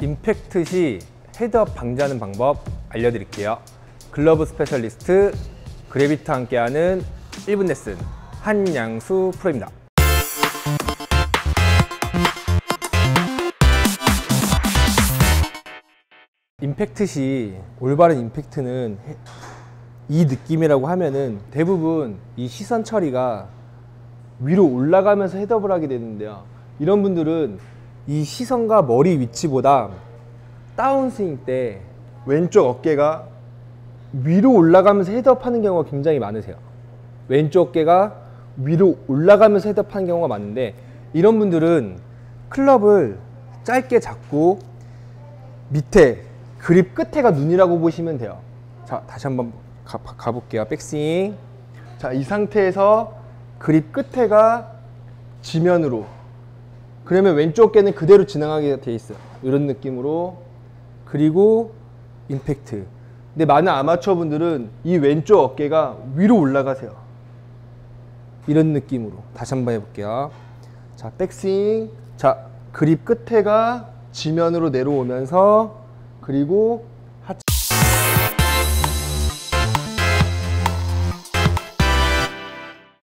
임팩트 시 헤드업 방지하는 방법 알려드릴게요. 글러브 스페셜리스트 그래비트와 함께하는 1분 레슨 한양수 프로입니다. 임팩트 시 올바른 임팩트는 해- 이 느낌이라고 하면은 대부분 이 시선 처리가 위로 올라가면서 헤드업을 하게 되는데요. 이런 분들은 이 시선과 머리 위치보다 다운스윙 때 왼쪽 어깨가 위로 올라가면서 헤드업 하는 경우가 굉장히 많으세요. 왼쪽 어깨가 위로 올라가면서 헤드업 하는 경우가 많은데 이런 분들은 클럽을 짧게 잡고 밑에 그립 끝에가 눈이라고 보시면 돼요. 자, 다시 한번 가, 가볼게요. 백스윙. 자, 이 상태에서 그립 끝에가 지면으로. 그러면 왼쪽 어깨는 그대로 지나가게 돼 있어요. 이런 느낌으로. 그리고 임팩트. 근데 많은 아마추어 분들은 이 왼쪽 어깨가 위로 올라가세요. 이런 느낌으로. 다시 한번 해볼게요. 자, 백스윙. 자, 그립 끝에가 지면으로 내려오면서 그리고